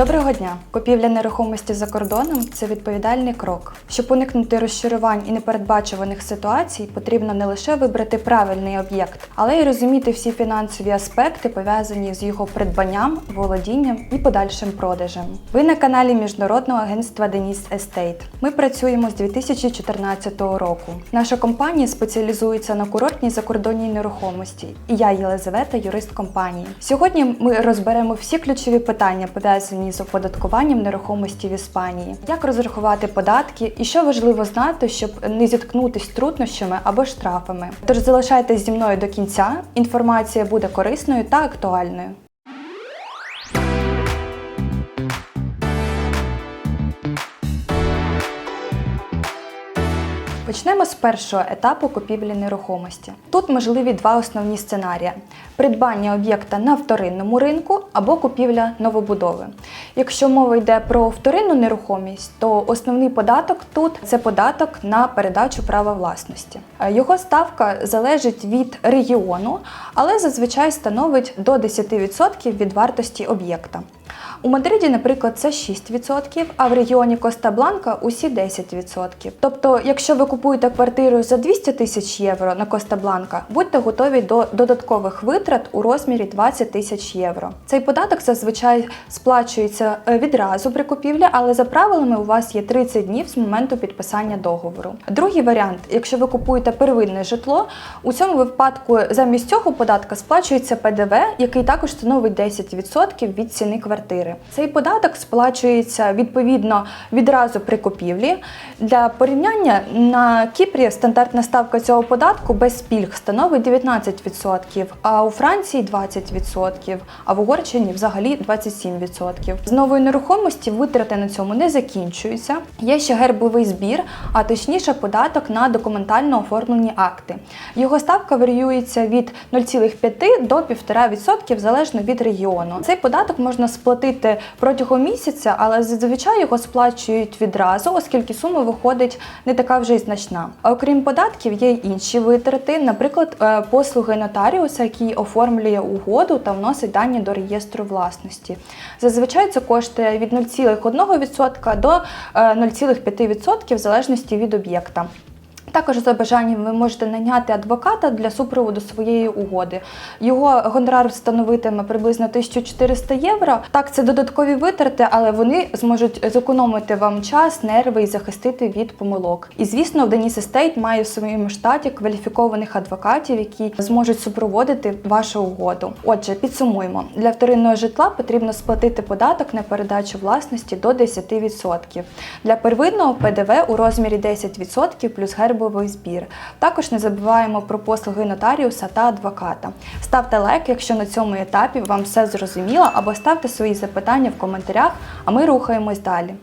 Доброго дня! Купівля нерухомості за кордоном це відповідальний крок. Щоб уникнути розчарувань і непередбачуваних ситуацій, потрібно не лише вибрати правильний об'єкт, але й розуміти всі фінансові аспекти, пов'язані з його придбанням, володінням і подальшим продажем. Ви на каналі Міжнародного агентства Деніс Естейт. Ми працюємо з 2014 року. Наша компанія спеціалізується на курортній закордонній нерухомості, і я Єлизавета, юрист компанії. Сьогодні ми розберемо всі ключові питання, пов'язані з оподаткуванням нерухомості в Іспанії, як розрахувати податки і що важливо знати, щоб не зіткнутись труднощами або штрафами. Тож залишайтесь зі мною до кінця. Інформація буде корисною та актуальною. Почнемо з першого етапу купівлі нерухомості. Тут можливі два основні сценарії: придбання об'єкта на вторинному ринку або купівля новобудови. Якщо мова йде про вторинну нерухомість, то основний податок тут це податок на передачу права власності. Його ставка залежить від регіону, але зазвичай становить до 10% від вартості об'єкта. У Мадриді, наприклад, це 6%, а в регіоні Коста-Бланка усі 10%. Тобто, якщо ви купуєте квартиру за 200 тисяч євро на Коста-Бланка, будьте готові до додаткових витрат у розмірі 20 тисяч євро. Цей податок зазвичай сплачується е, відразу при купівлі, але за правилами у вас є 30 днів з моменту підписання договору. Другий варіант, якщо ви купуєте первинне житло, у цьому випадку замість цього податка сплачується ПДВ, який також становить 10% від ціни квартири. Цей податок сплачується відповідно відразу при купівлі. Для порівняння на Кіпрі стандартна ставка цього податку без пільг становить 19%, а у Франції 20%, а в Угорщині взагалі 27%. З нової нерухомості витрати на цьому не закінчуються. Є ще гербовий збір, а точніше податок на документально оформлені акти. Його ставка варіюється від 0,5 до 1,5% залежно від регіону. Цей податок можна сплатити протягом місяця, але зазвичай його сплачують відразу, оскільки сума виходить не така вже й значна. А окрім податків, є й інші витрати, наприклад, е, послуги нотаріуса, який оформлює угоду та вносить дані до реєстру власності. Зазвичай це коштує від 0,1% до е, 0,5% в залежності від об'єкта. Також за бажанням ви можете наняти адвоката для супроводу своєї угоди. Його гонорар становитиме приблизно 1400 євро. Так, це додаткові витрати, але вони зможуть зекономити вам час, нерви і захистити від помилок. І звісно, в Деніс Естейт має в своєму штаті кваліфікованих адвокатів, які зможуть супроводити вашу угоду. Отже, підсумуємо: для вторинного житла потрібно сплатити податок на передачу власності до 10%. Для первинного ПДВ у розмірі 10% плюс гербовий збір. Також не забуваємо про послуги нотаріуса та адвоката. Ставте лайк, якщо на цьому етапі вам все зрозуміло, або ставте свої запитання в коментарях, а ми рухаємось далі.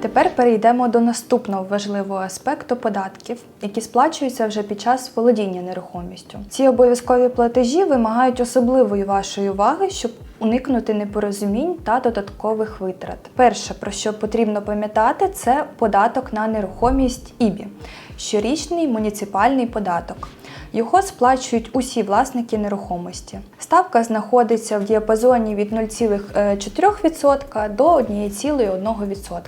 Тепер перейдемо до наступного важливого аспекту податків, які сплачуються вже під час володіння нерухомістю. Ці обов'язкові платежі вимагають особливої вашої уваги, щоб уникнути непорозумінь та додаткових витрат. Перше, про що потрібно пам'ятати, це податок на нерухомість ІБІ щорічний муніципальний податок. Його сплачують усі власники нерухомості. Ставка знаходиться в діапазоні від 0,4% до 1,1%.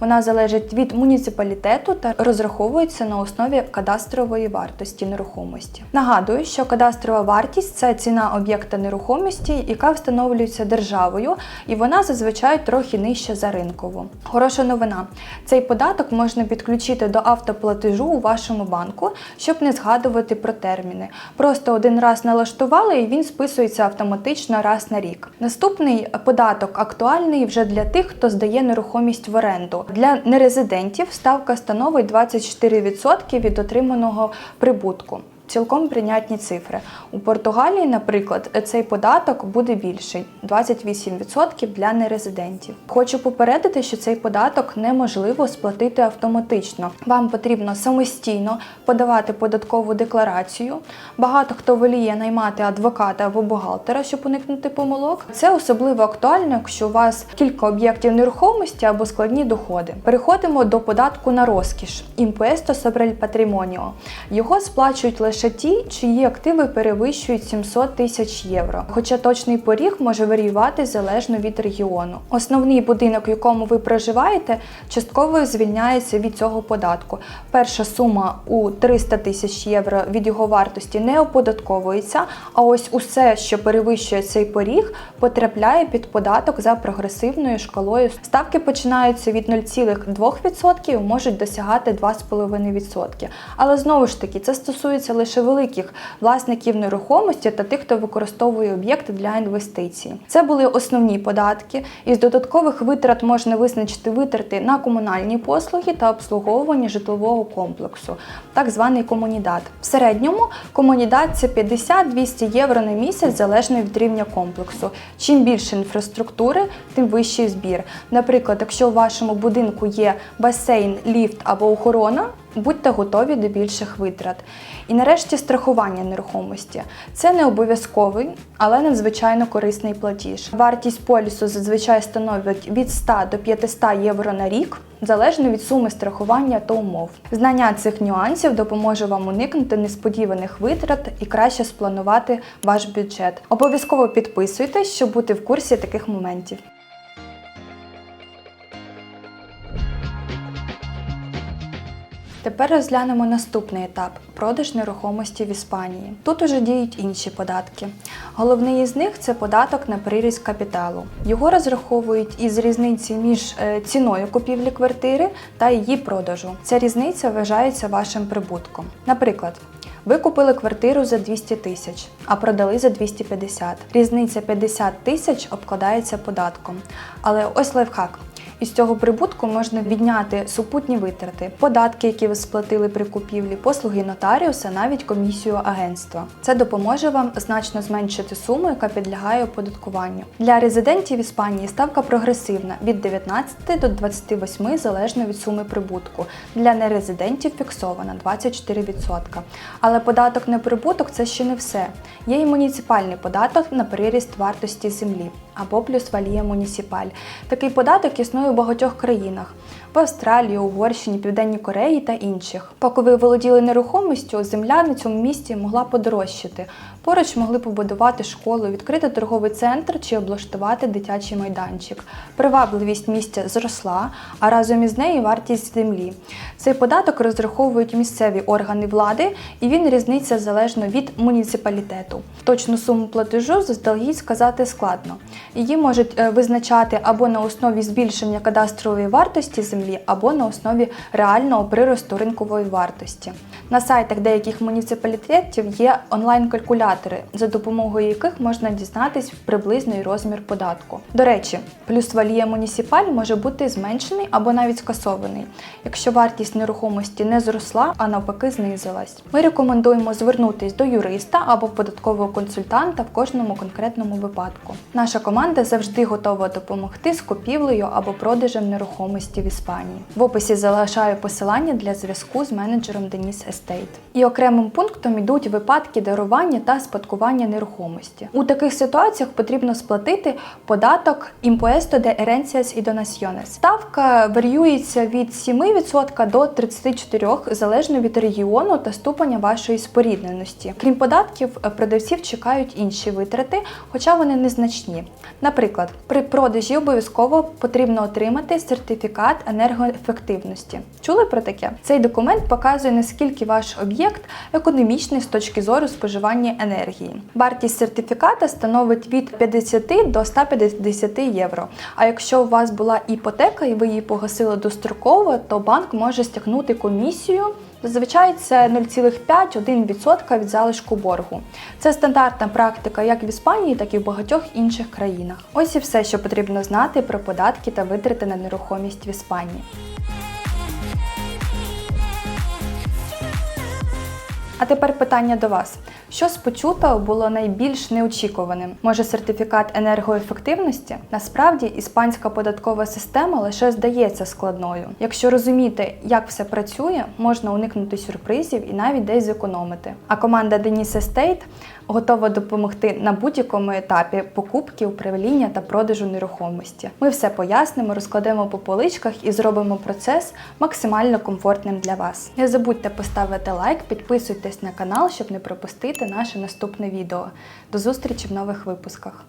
Вона залежить від муніципалітету та розраховується на основі кадастрової вартості нерухомості. Нагадую, що кадастрова вартість це ціна об'єкта нерухомості, яка встановлюється державою, і вона зазвичай трохи нижча за ринкову. Хороша новина: цей податок можна підключити до автоплатежу у вашому банку, щоб не згадувати про терміни. Просто один раз налаштували і він списується автоматично раз на рік. Наступний податок актуальний вже для тих, хто здає нерухомість в оренду. Для нерезидентів ставка становить 24% від отриманого прибутку. Цілком прийнятні цифри. У Португалії, наприклад, цей податок буде більший 28% для нерезидентів. Хочу попередити, що цей податок неможливо сплатити автоматично. Вам потрібно самостійно подавати податкову декларацію. Багато хто воліє наймати адвоката або бухгалтера, щоб уникнути помилок. Це особливо актуально, якщо у вас кілька об'єктів нерухомості або складні доходи. Переходимо до податку на розкіш Impuesto sobre el. Його сплачують лише ті, чиї активи перевищують 700 тисяч євро. Хоча точний поріг може варіювати залежно від регіону. Основний будинок, в якому ви проживаєте, частково звільняється від цього податку. Перша сума у 300 тисяч євро від його вартості не оподатковується. А ось усе, що перевищує цей поріг, потрапляє під податок за прогресивною шкалою. Ставки починаються від 0,2% і можуть досягати 2,5%. Але знову ж таки, це стосується лише великих власників нерухомості та тих, хто використовує об'єкти для інвестицій. Це були основні податки. Із додаткових витрат можна визначити витрати на комунальні послуги та обслуговування житлового комплексу, так званий комунідат. В середньому комунідат це 50-200 євро на місяць залежно від рівня комплексу. Чим більше інфраструктури, тим вищий збір. Наприклад, якщо у вашому будинку є басейн, ліфт або охорона. Будьте готові до більших витрат. І нарешті страхування нерухомості. Це не обов'язковий, але надзвичайно корисний платіж. Вартість полісу зазвичай становить від 100 до 500 євро на рік, залежно від суми страхування та умов. Знання цих нюансів допоможе вам уникнути несподіваних витрат і краще спланувати ваш бюджет. Обов'язково підписуйтесь, щоб бути в курсі таких моментів. Тепер розглянемо наступний етап продаж нерухомості в Іспанії. Тут уже діють інші податки. Головний із них це податок на приріст капіталу. Його розраховують із різниці між е, ціною купівлі квартири та її продажу. Ця різниця вважається вашим прибутком. Наприклад, ви купили квартиру за 200 тисяч, а продали за 250. Різниця 50 тисяч обкладається податком. Але ось лайфхак. Із цього прибутку можна відняти супутні витрати, податки, які ви сплатили при купівлі, послуги нотаріуса, навіть комісію агентства. Це допоможе вам значно зменшити суму, яка підлягає оподаткуванню. Для резидентів Іспанії ставка прогресивна від 19 до 28 залежно від суми прибутку. Для нерезидентів фіксована 24%. Але податок на прибуток це ще не все. Є і муніципальний податок на приріст вартості землі або плюс валія муніципаль. Такий податок існує у багатьох країнах в Австралії, Угорщині, Південній Кореї та інших. Поки ви володіли нерухомістю, земля на цьому місці могла подорожчати. Поруч могли побудувати школу, відкрити торговий центр чи облаштувати дитячий майданчик. Привабливість місця зросла, а разом із нею вартість землі. Цей податок розраховують місцеві органи влади, і він різниця залежно від муніципалітету. Точну суму платежу заздалегідь сказати складно. Її можуть е, визначати або на основі збільшення кадастрової вартості землі, або на основі реального приросту ринкової вартості. На сайтах деяких муніципалітетів є онлайн-калькулятори, за допомогою яких можна дізнатись приблизний розмір податку. До речі, плюс валія муніципаль може бути зменшений або навіть скасований, якщо вартість нерухомості не зросла, а навпаки знизилась. Ми рекомендуємо звернутись до юриста або податкового консультанта в кожному конкретному випадку. Наша команда завжди готова допомогти з купівлею або продажем нерухомості в Іспанії. В описі залишаю посилання для зв'язку з менеджером Деніс Естейт. І окремим пунктом йдуть випадки дарування та спадкування нерухомості. У таких ситуаціях потрібно сплатити податок Impuesto de Herencias y Donaciones. Ставка варіюється від 7% до 34% залежно від регіону та ступеня вашої спорідненості. Крім податків, продавців чекають інші витрати, хоча вони незначні. Наприклад, при продажі обов'язково потрібно отримати сертифікат енергоефективності. Чули про таке? Цей документ показує, наскільки ваш об'єкт економічний з точки зору споживання енергії. Вартість сертифіката становить від 50 до 150 євро. А якщо у вас була іпотека і ви її погасили достроково, то банк може стягнути комісію. Зазвичай це 0,5-1% від залишку боргу. Це стандартна практика як в Іспанії, так і в багатьох інших країнах. Ось і все, що потрібно знати про податки та витрати на нерухомість в Іспанії. А тепер питання до вас: Що з почутого було найбільш неочікуваним? Може, сертифікат енергоефективності? Насправді, іспанська податкова система лише здається складною. Якщо розуміти, як все працює, можна уникнути сюрпризів і навіть десь зекономити. А команда Denise Estate готова допомогти на будь-якому етапі покупки, управління та продажу нерухомості. Ми все пояснимо, розкладемо по поличках і зробимо процес максимально комфортним для вас. Не забудьте поставити лайк, підписуйтесь на канал, щоб не пропустити наше наступне відео. До зустрічі в нових випусках.